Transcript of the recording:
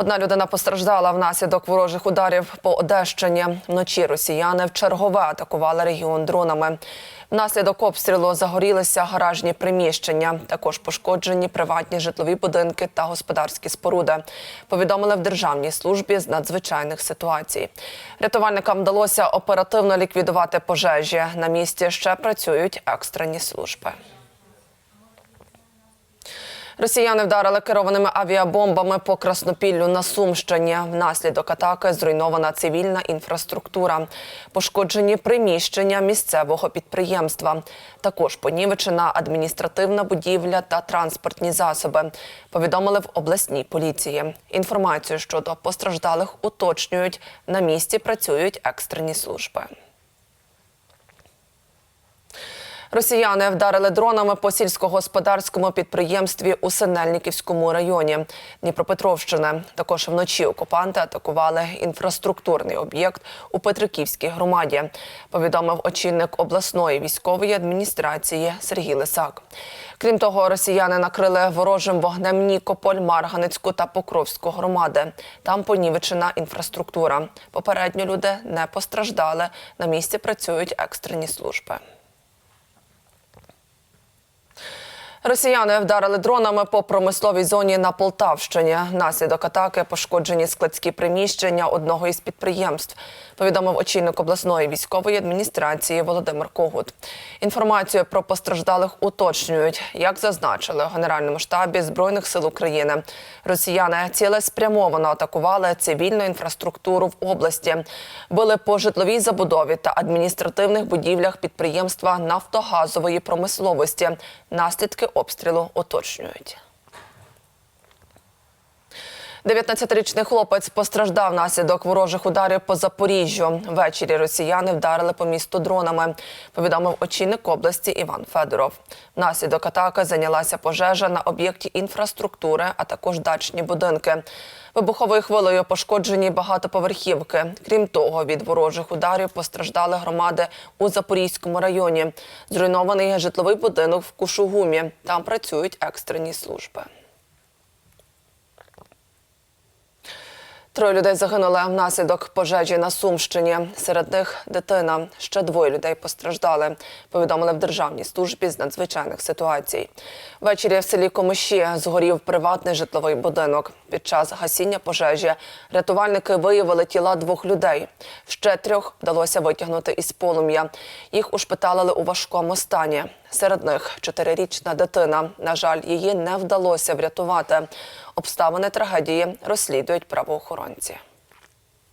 Одна людина постраждала внаслідок ворожих ударів по Одещині. Вночі росіяни в чергове атакували регіон дронами. Внаслідок обстрілу загорілися гаражні приміщення. Також пошкоджені приватні житлові будинки та господарські споруди. Повідомили в Державній службі з надзвичайних ситуацій. Рятувальникам вдалося оперативно ліквідувати пожежі. На місці ще працюють екстрені служби. Росіяни вдарили керованими авіабомбами по Краснопіллю на Сумщині. Внаслідок атаки зруйнована цивільна інфраструктура, пошкоджені приміщення місцевого підприємства. Також понівечена адміністративна будівля та транспортні засоби. Повідомили в обласній поліції. Інформацію щодо постраждалих уточнюють. На місці працюють екстрені служби. Росіяни вдарили дронами по сільськогосподарському підприємстві у Синельниківському районі Дніпропетровщини. Також вночі окупанти атакували інфраструктурний об'єкт у Петриківській громаді. Повідомив очільник обласної військової адміністрації Сергій Лисак. Крім того, росіяни накрили ворожим вогнем Нікополь, Марганецьку та Покровську громади. Там понівечена інфраструктура. Попередньо люди не постраждали. На місці працюють екстрені служби. Росіяни вдарили дронами по промисловій зоні на Полтавщині. Внаслідок атаки пошкоджені складські приміщення одного із підприємств. Повідомив очільник обласної військової адміністрації Володимир Когут. Інформацію про постраждалих уточнюють, як зазначили у Генеральному штабі збройних сил України. Росіяни цілеспрямовано атакували цивільну інфраструктуру в області, били по житловій забудові та адміністративних будівлях підприємства нафтогазової промисловості. Наслідки обстрілу уточнюють. 19-річний хлопець постраждав внаслідок ворожих ударів по Запоріжжю. Ввечері росіяни вдарили по місту дронами, повідомив очільник області Іван Федоров. Внаслідок атаки зайнялася пожежа на об'єкті інфраструктури, а також дачні будинки. Вибуховою хвилею пошкоджені багатоповерхівки. Крім того, від ворожих ударів постраждали громади у Запорізькому районі. Зруйнований житловий будинок в Кушугумі. Там працюють екстрені служби. Троє людей загинули внаслідок пожежі на Сумщині. Серед них дитина. Ще двоє людей постраждали. Повідомили в Державній службі з надзвичайних ситуацій. Ввечері в селі Комиші згорів приватний житловий будинок. Під час гасіння пожежі рятувальники виявили тіла двох людей. Ще трьох вдалося витягнути із полум'я. Їх ушпиталили у важкому стані. Серед них чотирирічна дитина. На жаль, її не вдалося врятувати. Обставини трагедії розслідують правоохоронці оборонці.